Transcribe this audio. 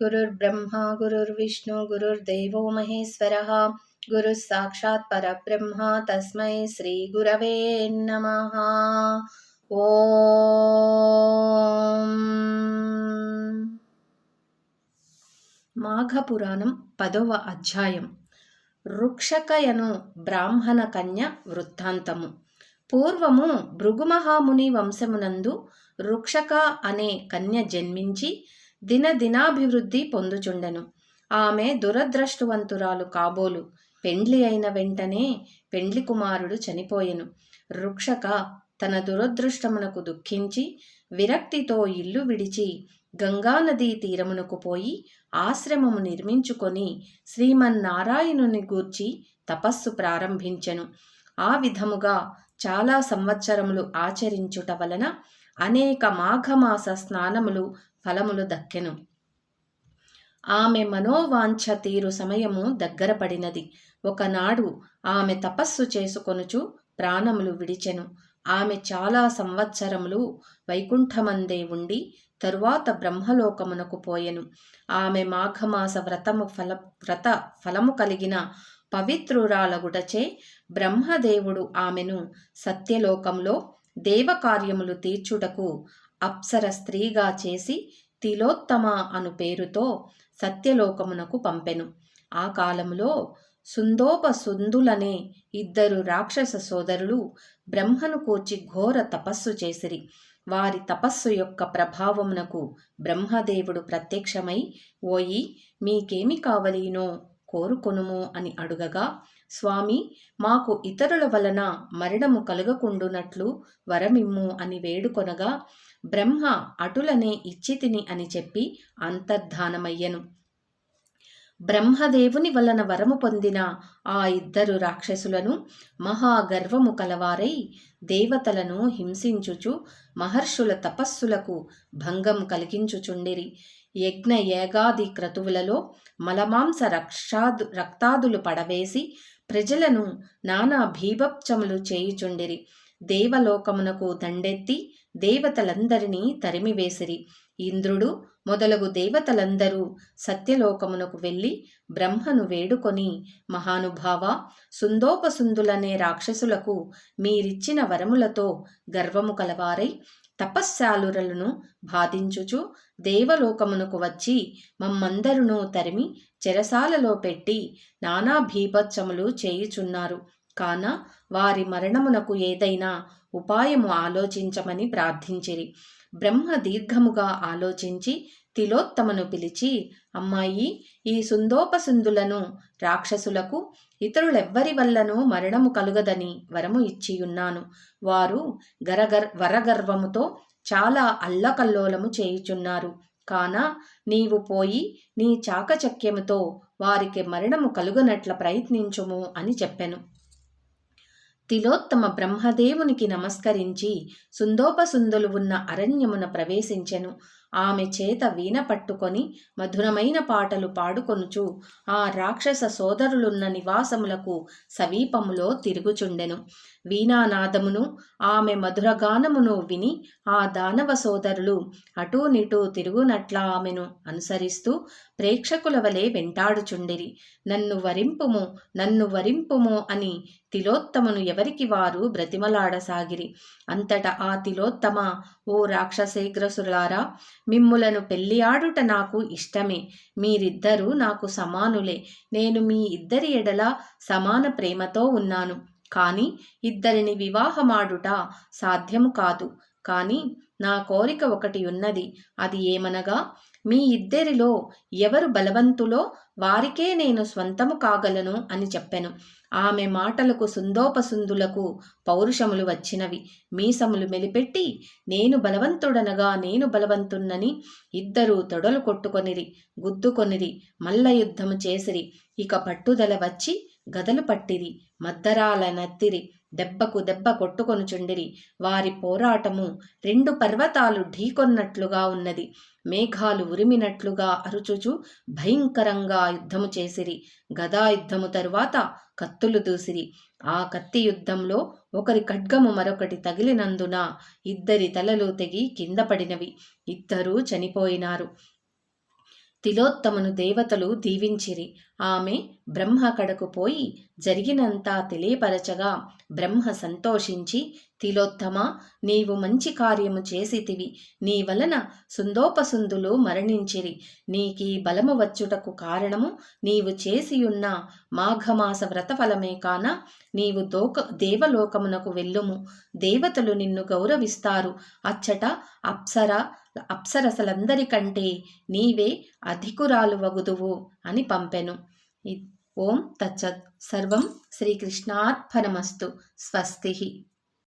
गुरुर्ब्रह्मा गुरुर्विष्णु गुरुर्देवो महेश्वरः गुरुः साक्षात् परब्रह्म तस्मै श्रीगुरवे नमः ఓం మాఘపురాణం పదవ అధ్యాయం రుక్షకయను బ్రాహ్మణ కన్య వృత్తాంతము పూర్వము భృగుమహాముని వంశమునందు రుక్షక అనే కన్య జన్మించి దినదినాభివృద్ధి పొందుచుండెను. ఆమె దురదృష్టవంతురాలు కాబోలు. పెండ్లి అయిన వెంటనే పెండ్లి కుమారుడు చనిపోయెను. రుక్షక తన దురదృష్టమునకు దుఃఖించి విరక్తితో ఇల్లు విడిచి గంగానదీ తీరమునకు పోయి ఆశ్రమము నిర్మించుకొని శ్రీమన్నారాయణుని గూర్చి తపస్సు ప్రారంభించెను. ఆ విధముగా చాలా సంవత్సరములు ఆచరించుట వలన అనేక మాఘమాస స్నానములు ఫలములు దక్కెను. ఆమె మనోవాంఛ తీరు సమయము దగ్గర పడినది. ఒకనాడు ఆమె తపస్సు చేసుకొనుచు ప్రాణములు విడిచెను. ఆమె చాలా సంవత్సరములు వైకుంఠమందే ఉండి తరువాత బ్రహ్మలోకమునకు పోయెను. ఆమె మాఘమాస వ్రతము ఫల వ్రత ఫలము కలిగిన పవిత్రురాలగుటచే బ్రహ్మదేవుడు ఆమెను సత్యలోకంలో దేవకార్యములు తీర్చుటకు అప్సర స్త్రీగా చేసి తిలోత్తమ అను పేరుతో సత్యలోకమునకు పంపెను. ఆ కాలములో సుందోపసుందులనే ఇద్దరు రాక్షస సోదరులు బ్రహ్మను కూర్చి ఘోర తపస్సు చేసిరి. వారి తపస్సు యొక్క ప్రభావమునకు బ్రహ్మదేవుడు ప్రత్యక్షమై ఓయి మీకేమి కావలీనో కోరుకొనుము అని అడుగగా స్వామి మాకు ఇతరుల వలన మరణము కలగకుండునట్లు వరమిమ్ము అని వేడుకొనగా బ్రహ్మ అటులనే ఇచ్చితిని అని చెప్పి అంతర్ధానమయ్యను. బ్రహ్మదేవుని వలన వరము పొందిన ఆ ఇద్దరు రాక్షసులను మహాగర్వము కలవారై దేవతలను హింసించుచు మహర్షుల తపస్సులకు భంగం కలిగించుచుండిరి. యజ్ఞ ఏగాది క్రతువులలో మలమాంస రక్షాదు రక్తాదులు పడవేసి ప్రజలను నానా భీభప్చములు చేయుచుండిరి. దేవలోకమునకు దండెత్తి దేవతలందరినీ తరిమివేసిరి. ఇంద్రుడు మొదలగు దేవతలందరూ సత్యలోకమునకు వెళ్ళి బ్రహ్మను వేడుకొని మహానుభావ సుందోపసుందులనే రాక్షసులకు మీరిచ్చిన వరములతో గర్వము కలవారై తపశ్శాలురలను బాధించుచు దేవలోకమునకు వచ్చి మమ్మందరును తరిమి చెరసాలలో పెట్టి నానా భీభత్సములు చేయుచున్నారు. కాన వారి మరణమునకు ఏదైనా ఉపాయము ఆలోచించమని ప్రార్థించిరి. బ్రహ్మ దీర్ఘముగా ఆలోచించి తిలోత్తమను పిలిచి అమ్మాయి ఈ సుందోపసుందులను రాక్షసులకు ఇతరులెవ్వరి వల్లను మరణము కలుగదని వరము ఇచ్చియున్నాను. వారు గరగర్ వరగర్వముతో చాలా అల్లకల్లోలము చేయుచున్నారు. కాన నీవు పోయి నీ చాకచక్యముతో వారికి మరణము కలుగనట్ల ప్రయత్నించుము అని చెప్పెను. తిలోత్తమ బ్రహ్మదేవునికి నమస్కరించి సుందోపసుందులు ఉన్న అరణ్యమున ప్రవేశించెను. ఆమె చేత వీణ పట్టుకొని మధురమైన పాటలు పాడుకొనుచు ఆ రాక్షస సోదరులున్న నివాసములకు సమీపములో తిరుగుచుండెను. వీణానాదమును ఆమె మధురగానమును విని ఆ దానవ సోదరులు అటూనిటూ తిరుగునట్లా ఆమెను అనుసరిస్తూ ప్రేక్షకుల వలె వెంటాడుచుండిరి. నన్ను వరింపుము నన్ను వరింపుము అని తిలోత్తమను ఎవరికి వారు బ్రతిమలాడసాగిరి? అంతట ఆ తిలోత్తమ? ఓ రాక్షసేగ్రసులారా మిమ్ములను పెళ్ళియాడుట నాకు ఇష్టమే. మీరిద్దరూ నాకు సమానులే. నేను మీ ఇద్దరి ఎడల సమాన ప్రేమతో ఉన్నాను. కానీ ఇద్దరిని వివాహమాడుట సాధ్యము కాదు. కానీ నా కోరిక ఒకటి ఉన్నది. అది ఏమనగా మీ ఇద్దరిలో ఎవరు బలవంతులో వారికే నేను స్వంతము కాగలను అని చెప్పెను. ఆమె మాటలకు సుందోపసుందులకు పౌరుషములు వచ్చినవి. మీసములు మెలిపెట్టి నేను బలవంతుడనగా నేను బలవంతున్నని ఇద్దరూ తొడలు కొట్టుకొనిరి గుద్దుకొనిరి మల్ల యుద్ధము చేసిరి. ఇక పట్టుదల వచ్చి గదలు పట్టిరి మద్దరాల నత్తిరి దెబ్బకు దెబ్బ కొట్టుకొనుచుండిరి వారి పోరాటము రెండు పర్వతాలు ఢీకొన్నట్లుగా ఉన్నది. మేఘాలు ఉరిమినట్లుగా అరుచుచు భయంకరంగా యుద్ధము చేసిరి. గదా యుద్ధము తరువాత కత్తులు దూసిరి. ఆ కత్తి యుద్ధంలో ఒకరి ఖడ్గము మరొకటి తగిలినందున ఇద్దరి తలలు తెగి కింద పడినవి. ఇద్దరూ చనిపోయినారు. తిలోత్తమను దేవతలు దీవించిరి. ఆమె బ్రహ్మ కడకు పోయి జరిగినంతా తెలియపరచగా బ్రహ్మ సంతోషించి తిలోత్తమ నీవు మంచి కార్యము చేసితివి. నీ వలన సుందోపసుందులు మరణించిరి. నీకీ బలము వచ్చుటకు కారణము నీవు చేసియున్న మాఘమాస వ్రతఫలమే కాన నీవు దోక దేవలోకమునకు వెళ్ళుము. దేవతలు నిన్ను గౌరవిస్తారు. అచ్చట అప్సర అప్సరసలందరికంటే నీవే అధికురాలు వగుదువు అని పంపెను. ఓం తచ్చత్ సర్వం శ్రీకృష్ణార్పణమస్తు. స్వస్తి.